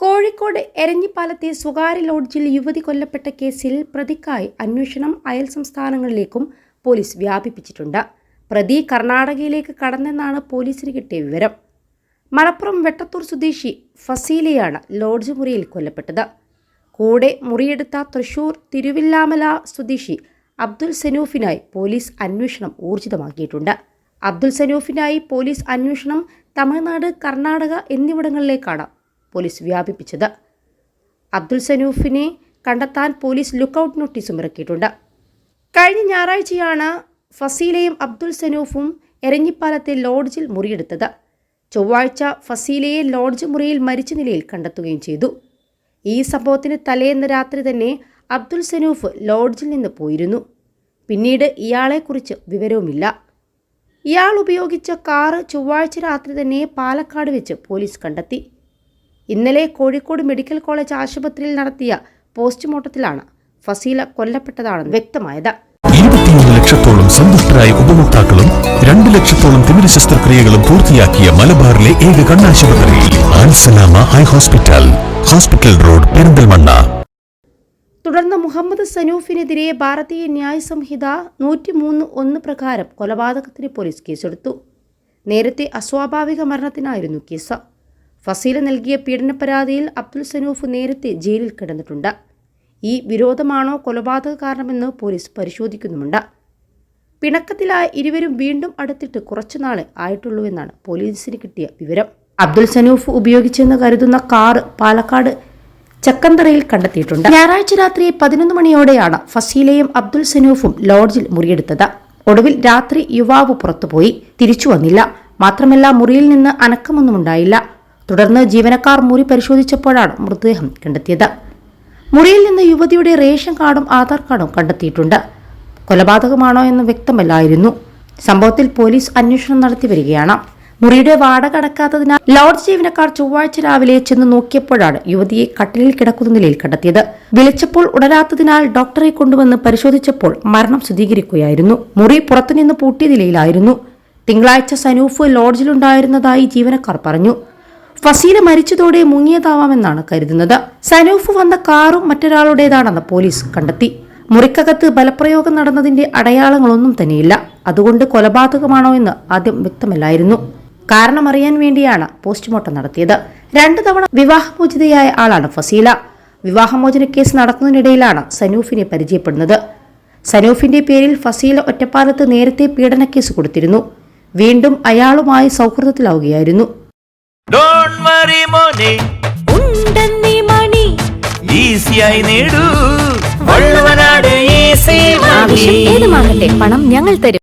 കോഴിക്കോട് എരഞ്ഞിപ്പാലത്തെ സ്വകാര്യ ലോഡ്ജിൽ യുവതി കൊല്ലപ്പെട്ട കേസിൽ പ്രതിക്കായി അന്വേഷണം അയൽ സംസ്ഥാനങ്ങളിലേക്കും പോലീസ് വ്യാപിപ്പിച്ചിട്ടുണ്ട്. പ്രതി കർണാടകയിലേക്ക് കടന്നെന്നാണ് പോലീസിന് കിട്ടിയ വിവരം. മലപ്പുറം വെട്ടത്തൂർ സ്വദേശി ഫസീലയാണ് ലോഡ്ജ് മുറിയിൽ കൊല്ലപ്പെട്ടത്. കൂടെ മുറിയെടുത്ത തൃശൂർ തിരുവില്ലാമല സ്വദേശി അബ്ദുൽ സനൂഫിനായി പോലീസ് അന്വേഷണം ഊർജിതമാക്കിയിട്ടുണ്ട്. അബ്ദുൽ സനൂഫിനായി പോലീസ് അന്വേഷണം തമിഴ്നാട് കർണാടക എന്നിവിടങ്ങളിലേക്കാണ് പോലീസ് വ്യാപിപ്പിച്ചത്. അബ്ദുൽ സനൂഫിനെ കണ്ടെത്താൻ പോലീസ് ലുക്കൌട്ട് നോട്ടീസും ഇറക്കിയിട്ടുണ്ട്. കഴിഞ്ഞ ഞായറാഴ്ചയാണ് ഫസീലയും അബ്ദുൽ സനൂഫും എരഞ്ഞിപ്പാലത്തെ ലോഡ്ജിൽ മുറിയെടുത്തത്. ചൊവ്വാഴ്ച ഫസീലയെ ലോഡ്ജ് മുറിയിൽ മരിച്ച നിലയിൽ കണ്ടെത്തുകയും ചെയ്തു. ഈ സംഭവത്തിന് തലേന്ന് രാത്രി തന്നെ അബ്ദുൽ സനൂഫ് ലോഡ്ജിൽ നിന്ന് പോയിരുന്നു. പിന്നീട് ഇയാളെക്കുറിച്ച് വിവരവുമില്ല. ഇയാൾ ഉപയോഗിച്ച കാറ് ചൊവ്വാഴ്ച രാത്രി തന്നെ പാലക്കാട് വെച്ച് പോലീസ് കണ്ടെത്തി. ഇന്നലെ കോഴിക്കോട് മെഡിക്കൽ കോളേജ് ആശുപത്രിയിൽ നടത്തിയ പോസ്റ്റ്മോർട്ടത്തിലാണ് ഫസീല കൊല്ലപ്പെട്ടതാണെന്ന് വ്യക്തമായത്. ഇരുപത്തിയൊന്ന് ലക്ഷത്തോളം സന്തുഷ്ടരായ ഉപഭോക്താക്കളും രണ്ട് ലക്ഷത്തോളം തിമിര ശസ്ത്രക്രിയകളും പൂർത്തിയാക്കിയ മലബാറിലെ ഏക കണ്ണാശുപത്രി ആൻസലാമ eye hospital hospital road Perinthalmanna. തുടർന്ന് മുഹമ്മദ് സനൂഫിനെതിരെ ഭാരതീയ ന്യായ സംഹിത നൂറ്റിമൂന്ന് ഒന്ന് പ്രകാരം കൊലപാതകത്തിന് പോലീസ് കേസെടുത്തു. നേരത്തെ അസ്വാഭാവിക മരണത്തിനായിരുന്നു കേസ്. ഫസീല നൽകിയ പീഡന പരാതിയിൽ അബ്ദുൽ സനൂഫ് നേരത്തെ ജയിലിൽ കിടന്നിട്ടുണ്ട്. ഈ വിരോധമാണോ കൊലപാതക കാരണമെന്ന് പോലീസ് പരിശോധിക്കുന്നുമുണ്ട്. പിണക്കത്തിലായ ഇരുവരും വീണ്ടും അടുത്തിട്ട് കുറച്ചുനാളെ ആയിട്ടുള്ളൂവെന്നാണ് പോലീസിന് കിട്ടിയ വിവരം. അബ്ദുൽ സനൂഫ് ഉപയോഗിച്ചെന്ന് കരുതുന്ന കാർ പാലക്കാട് ചക്കന്തറയിൽ കണ്ടെത്തിയിട്ടുണ്ട്. ഞായറാഴ്ച രാത്രി പതിനൊന്ന് മണിയോടെയാണ് ഫസീലയും അബ്ദുൽ സനൂഫും ലോഡ്ജിൽ മുറിയെടുത്തത്. ഒടുവിൽ രാത്രി യുവാവ് പുറത്തുപോയി. തിരിച്ചു വന്നില്ല. മാത്രമല്ല മുറിയിൽ നിന്ന് അനക്കമൊന്നും ഉണ്ടായില്ല തുടർന്ന് ജീവനക്കാർ മുറി പരിശോധിച്ചപ്പോഴാണ് മൃതദേഹം കണ്ടെത്തിയത്. മുറിയിൽ നിന്ന് യുവതിയുടെ റേഷൻ കാർഡും ആധാർ കാർഡും കണ്ടെത്തിയിട്ടുണ്ട്. കൊലപാതകമാണോ എന്ന് വ്യക്തമല്ലായിരുന്നു. സംഭവത്തിൽ പോലീസ് അന്വേഷണം നടത്തി വരികയാണ്. മുറിയുടെ വാടക അടക്കാത്തതിനാൽ ലോഡ്ജ് ജീവനക്കാർ ചൊവ്വാഴ്ച രാവിലെ ചെന്ന് നോക്കിയപ്പോഴാണ് യുവതിയെ കട്ടിലിൽ കിടക്കുന്ന നിലയിൽ കണ്ടെത്തിയത്. വിളിച്ചപ്പോൾ ഉണരാത്തതിനാൽ ഡോക്ടറെ കൊണ്ടുവന്ന് പരിശോധിച്ചപ്പോൾ മരണം സ്ഥിരീകരിക്കുകയായിരുന്നു. മുറി പുറത്തുനിന്ന് പൂട്ടിയ നിലയിലായിരുന്നു. തിങ്കളാഴ്ച സനൂഫ് ലോഡ്ജിലുണ്ടായിരുന്നതായി ജീവനക്കാർ പറഞ്ഞു. ഫസീല മരിച്ചതോടെ മുങ്ങിയതാവാമെന്നാണ് കരുതുന്നത്. സനൂഫ് വന്ന കാറും മറ്റൊരാളുടേതാണെന്ന് പോലീസ് കണ്ടെത്തി. മുറിക്കകത്ത് ബലപ്രയോഗം നടന്നതിന്റെ അടയാളങ്ങളൊന്നും തന്നെയില്ല. അതുകൊണ്ട് കൊലപാതകമാണോ എന്ന് ആദ്യം വ്യക്തമല്ലായിരുന്നു. കാരണമറിയാൻ വേണ്ടിയാണ് പോസ്റ്റ്മോർട്ടം നടത്തിയത്. രണ്ടു തവണ വിവാഹമോചിതയായ ആളാണ് ഫസീല. വിവാഹമോചന കേസ് നടക്കുന്നതിനിടയിലാണ് സനൂഫിനെ പരിചയപ്പെടുന്നത്. സനൂഫിന്റെ പേരിൽ ഫസീല ഒറ്റപ്പാലത്ത് നേരത്തെ പീഡനക്കേസ് കൊടുത്തിരുന്നു. വീണ്ടും അയാളുമായി സൗഹൃദത്തിലാവുകയായിരുന്നു. ഡോണ്ട് വറി മോനെ. ഉണ്ടെന്നീ മണി. ഈസിയായി നേടൂ. വള്ളുവനാട് ഈസി ഏത് ഏതുമാകട്ടെ പണം ഞങ്ങൾ തരും.